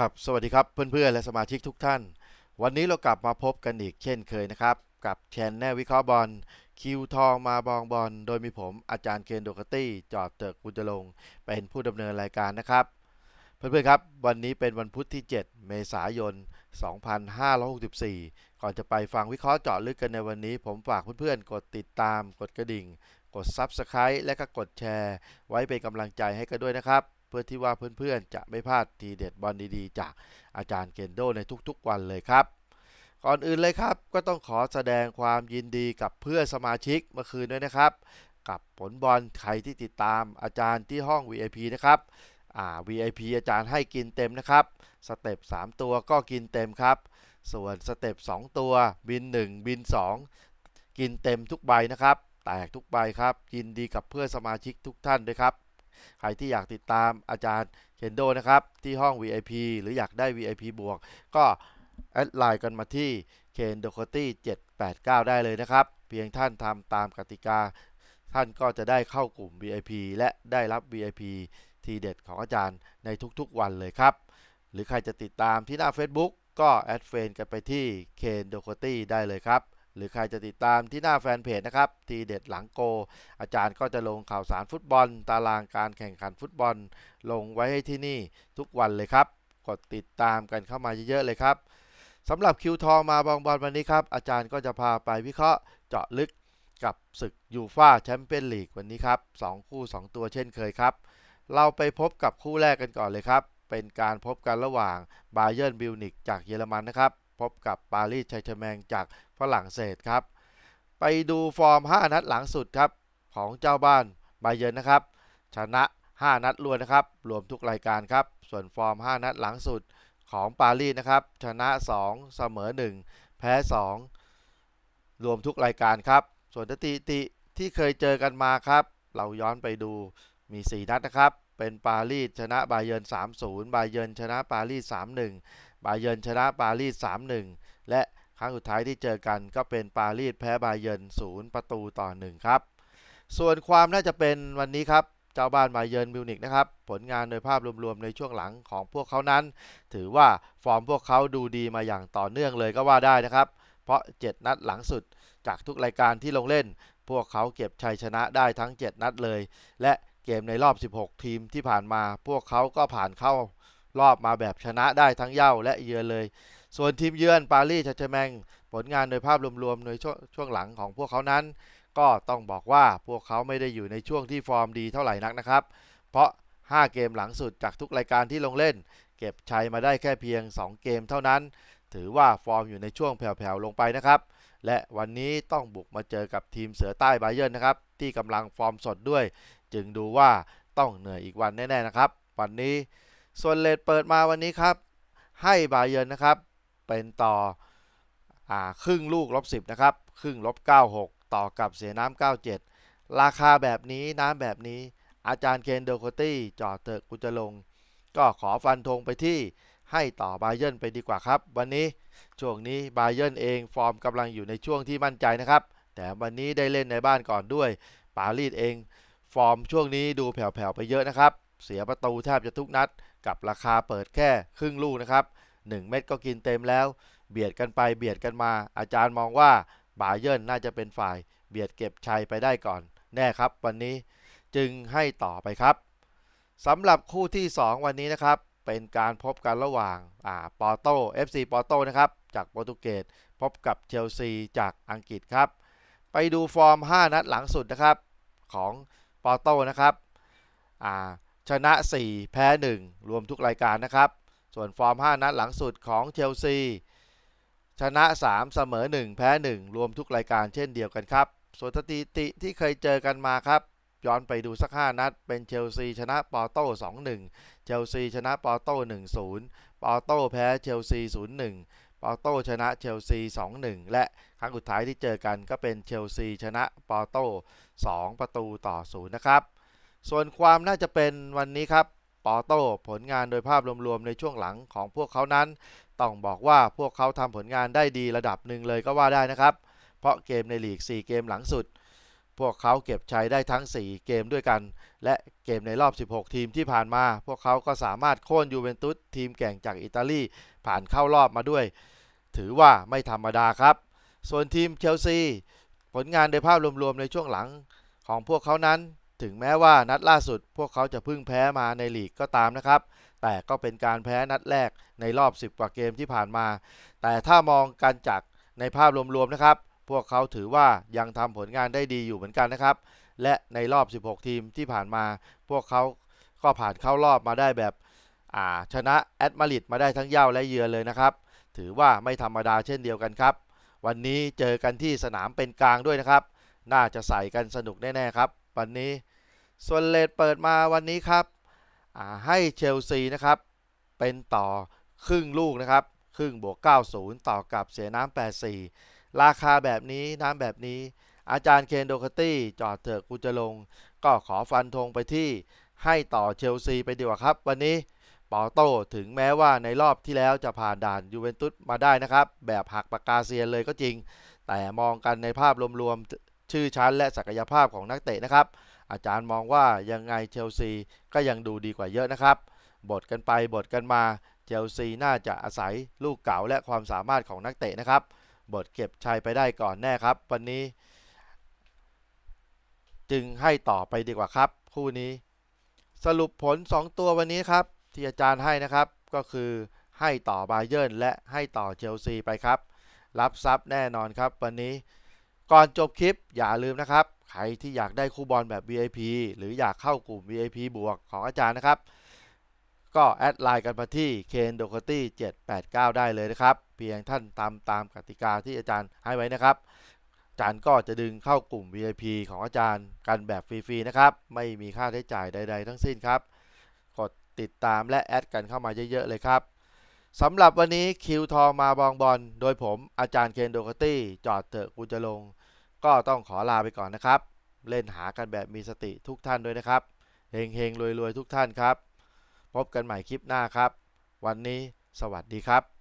ครับสวัสดีครับเพื่อนๆ และสมาชิกทุกท่าน วันนี้เรากลับมาพบกันอีกเช่นเคยนะครับ กับแชนแนลวิเคราะห์บอลคิวทองมาบองบอลโดยมีผมอาจารย์เคนโดกตี้ จอดเติกกุญจลงเป็นผู้ดำเนินรายการนะครับ เพื่อนๆครับ วันนี้เป็นวันพุธที่ 7 เมษายน 2564 ก่อนจะไปฟังวิเคราะห์เจาะลึกกันในวันนี้ ผมฝากเพื่อนๆ กดติดตาม กดกระดิ่ง กด Subscribe และก็กดแชร์ ไว้เป็นกำลังใจให้กันด้วยนะครับ เพื่อที่ว่าเพื่อนๆ จะไม่พลาดทีเด็ดบอลดีๆ จากอาจารย์เคนโดในทุกๆวันเลยครับ ก่อนอื่นเลยครับ ก็ต้องขอแสดงความยินดีกับเพื่อนสมาชิกเมื่อคืนด้วยนะครับ กับผลบอลใครที่ติดตามอาจารย์ที่ห้อง VIP นะครับอ่า VIP อาจารย์ให้กินเต็มนะครับ สเต็ป3ตัวก็กินเต็มครับ ส่วนสเต็ป2ตัวบิน 1 บิน 2 กินเต็มทุกใบนะครับ แตกทุกใบครับ ยินดีกับเพื่อนสมาชิกทุกท่านด้วยครับ ใครที่อยากติดตามอาจารย์เคนโดนะครับ ที่ห้อง VIP หรืออยากได้ VIP บวก ก็แอดไลน์กันมาที่เคนโดโคตี้789 ได้เลยนะครับ เพียงท่านทำตามกติกา ท่านก็จะได้เข้ากลุ่ม VIP และได้รับ VIP ทีเด็ดของอาจารย์ในทุกๆวันเลยครับ หรือใครจะติดตามที่หน้า Facebook ก็แอดเฟนกันไปที่เคนโดโคตี้ได้เลยครับ รือใครจะติดตามที่หน้าแฟนเพจนะครับ ทีเด็ดหลังโก อาจารย์ก็จะลงข่าวสารฟุตบอล ตารางการแข่งขันฟุตบอล ลงไว้ให้ที่นี่ทุกวันเลยครับ กดติดตามกันเข้ามาเยอะๆเลยครับสำหรับคิวทองมาบองบอลวันนี้ครับ อาจารย์ก็จะพาไปวิเคราะห์เจาะลึกกับศึกยูฟาแชมเปี้ยนลีกวันนี้ครับ 2 คู่ 2 ตัวเช่นเคยครับ เราไปพบกับคู่แรกกันก่อนเลยครับ เป็นการพบกันระหว่างบาเยิร์นบิวนิกจากเยอรมันนะครับ พบกับปารีสไชร์แมงจากฝรั่งเศสครับ ไปดูฟอร์ม 5 นัดหลังสุดครับ ของเจ้าบ้านบาเยนนะครับ ชนะ 5 นัดรวดนะครับ รวมทุกรายการครับ ส่วนฟอร์ม 5 นัดหลังสุดของปารีสนะครับ ชนะ 2 เสมอ 1 แพ้ 2 รวมทุกรายการครับ ส่วนสถิติที่เคยเจอกันมาครับ เราย้อนไปดูมี 4 นัดนะครับ เป็นปารีสชนะบาเยิร์น 3-0 บาเยิร์นชนะปารีส 3-1 บาเยิร์นชนะปารีส 3-1 และครั้งสุดท้ายที่เจอกันก็เป็นปารีสแพ้บาเยิร์น0 ประตูต่อ 1 ครับ ส่วนความน่าจะเป็นวันนี้ครับ เจ้าบ้านบาเยิร์นมิวนิกนะครับ ผลงานโดยภาพรวมๆในช่วงหลังของพวกเขานั้น ถือว่าฟอร์มพวกเขาดูดีมาอย่างต่อเนื่องเลยก็ว่าได้นะครับ เพราะ 7 นัดหลังสุดจากทุกรายการที่ลงเล่น พวกเขาเก็บชัยชนะได้ทั้ง 7 นัดเลย และเกมในรอบ 16 ทีมที่ผ่านมา พวกเขาก็ผ่านเข้า รอบมาแบบชนะได้ทั้งเย่าและเยือนเลย ส่วนทีมเยือนปารีสแชร์แชร์แมงผลงานโดยภาพรวมๆในชช่วงหลังของพวกเขานั้น ก็ต้องบอกว่าพวกเขาไม่ได้อยู่ในช่วงที่ฟอร์มดีเท่าไหร่นักนะครับ เพราะ 5 เกมหลังสุดจากทุกรายการที่ลงเล่น เก็บชัยมาได้แค่เพียง 2 เกมเท่านั้น ถือว่าฟอร์มอยู่ในช่วงแผ่วๆลงไปนะครับและวันนี้ต้องบุกมาเจอกับทีมเสือใต้ไบเยิร์นนะครับ ที่กำลังฟอร์มสดด้วย จึงดูว่าต้องเหนื่อยอีกวันแน่ ๆ นะครับ วันนี้ ส่วนเลทเปิดมาวันนี้ครับ ให้ไบเยิร์นนะครับ เป็นต่ออครึ่งลูกลบ10 นะครับ ครึ่งลบ96 ต่อกับเสียน้ำ97 ราคาแบบนี้น้ำแบบนี้ อาจารย์เคนโดโคตี้จอเตอะกุจลง ก็ขอฟันธงไปที่ให้ต่อบาเยิร์นไปดีกว่าครับ วันนี้ช่วงนี้บาเยิร์นเองฟอร์มกำลังอยู่ในช่วงที่มั่นใจนะครับ แต่วันนี้ได้เล่นในบ้านก่อนด้วย ปารีสเอง ฟอร์มช่วงนี้ดูแผ่วๆไปเยอะนะครับ เสียประตูแทบจะทุกนัด กับราคาเปิดแค่ครึ่งลูกนะครับ 1 เม็ดก็กินเต็มแล้ว เบียดกันไปเบียดกันมา อาจารย์มองว่าบาเยิร์นน่าจะเป็นฝ่าย เบียดเก็บชัยไปได้ก่อน แน่ครับ วันนี้จึงให้ต่อไปครับสำหรับคู่ที่ 2 วันนี้นะครับ เป็นการพบกันระหว่างอ่าปอโต้ FC ปอโต้นะครับจากโปรตุเกสพบกับเชลซีจากอังกฤษครับ ไปดูฟอร์ม 5 นัดหลังสุดนะครับของปอโต้นะครับอ่า ชนะ 4 แพ้ 1 รวมทุกรายการนะครับ ส่วนฟอร์ม 5 นัดหลังสุดของเชลซี ชนะ 3 เสมอ 1 แพ้ 1 รวมทุกรายการเช่นเดียวกันครับ ส่วนสถิติที่เคยเจอกันมาครับ ย้อนไปดูสัก 5 นัด เป็นเชลซีชนะปอโต้ 2-1 เชลซีชนะปอโต้ 1-0 ปอโต้แพ้เชลซี 0-1ปอโต้ชนะเชลซี 2-1 และครั้งสุดท้ายที่เจอกันก็เป็นเชลซีชนะปอโต้2ประตูต่อ 0 นะครับ ส่วนความน่าจะเป็นวันนี้ครับปอโต้ผลงานโดยภาพรวมๆในช่วงหลังของพวกเขานั้น ต้องบอกว่าพวกเขาทำผลงานได้ดีระดับหนึ่งเลยก็ว่าได้นะครับ เพราะเกมในลีก 4 เกมหลังสุด พวกเขาเก็บชัยได้ทั้ง 4 เกมด้วยกัน และเกมในรอบ 16 ทีมที่ผ่านมา พวกเขาก็สามารถโค่นยูเวนตุสทีมแก่งจากอิตาลีผ่านเข้ารอบมาด้วย ถือว่าไม่ธรรมดาครับ ส่วนทีมเชลซีผลงานโดยภาพรวมๆในช่วงหลังของพวกเขานั้น ถึงแม้ว่านัดล่าสุด พวกเขาจะพิ่งแพ้มาในลีกก็ตามนะครับ แต่ก็เป็นการแพ้นัดแรกในรอบ 10 กว่าเกมที่ผ่านมา แต่ถ้ามองกันจากในภาพรวมๆนะครับ พวกเขาถือว่ายังทำผลงานได้ดีอยู่เหมือนกันนะครับ และในรอบ 16 ทีมที่ผ่านมา พวกเขาก็ผ่านเข้ารอบมาได้แบบาชนะแอตมาริดมาได้ทั้งเย่าและเยือนเลยนะครับ ถือว่าไม่ธรรมดาเช่นเดียวกันครับ วันนี้เจอกันที่สนามเป็นกลางด้วยนะครับ น่าจะใส่กันสนุกแน่ๆครับ วันนี้ ส่วนเลทเปิดมาวันนี้ครับให้เชลซีนะครับ เป็นต่อครึ่งลูกนะครับ ครึ่งบวก 90 ต่อกับเสียน้ำ84 ราคาแบบนี้น้ำแบบนี้ อาจารย์เคนโดคาตี้จอดเถอะกูจะลง ก็ขอฟันธงไปที่ให้ต่อเชลซีไปดีกว่าครับ วันนี้ปอโต้ถึงแม้ว่าในรอบที่แล้วจะผ่านด่านยูเวนตุสมาได้นะครับ แบบหักปากกาเซียนเลยก็จริง แต่มองกันในภาพรวมๆชื่อชั้นและศักยภาพของนักเตะนะครับ อาจารย์มองว่ายังไงเชลซีก็ยังดูดีกว่าเยอะนะครับบทกันไปบทกันมาเชลซีน่าจะอาศัยลูกเก่าและความสามารถของนักเตะนะครับบทเก็บชัยไปได้ก่อนแน่ครับ วันนี้ จึงให้ต่อไปดีกว่าครับ คู่นี้ สรุปผล 2 ตัววันนี้ครับ ที่อาจารย์ให้นะครับ ก็คือให้ต่อบาเยิร์นและให้ต่อเชลซีไปครับ รับทรัพย์แน่นอนครับ วันนี้ ก่อนจบคลิปอย่าลืมนะครับ ใครที่อยากได้คู่บอลแบบ VIP หรืออยากเข้ากลุ่ม VIP บวกของอาจารย์นะครับ ก็แอดไลน์กันมาที่เคนโดคตี้789 ได้เลยนะครับ เพียงท่านตามตามกติกาที่อาจารย์ให้ไว้นะครับ อาจารย์ก็จะดึงเข้ากลุ่ม VIP ของอาจารย์กันแบบฟรีๆนะครับ ไม่มีค่าใช้จ่ายใด ๆ ทั้งสิ้นครับ กดติดตามและแอดกันเข้ามาเยอะๆเลยครับสำหรับวันนี้คิวทอมาบองบอล โดยผมอาจารย์เคนโดคตี้จอดเถอะกูจะลง ก็ต้องขอลาไปก่อนนะครับ เล่นหากันแบบมีสติทุกท่านด้วยนะครับเฮงเฮงรวยรวยๆทุกท่านครับ พบกันใหม่คลิปหน้าครับ วันนี้สวัสดีครับ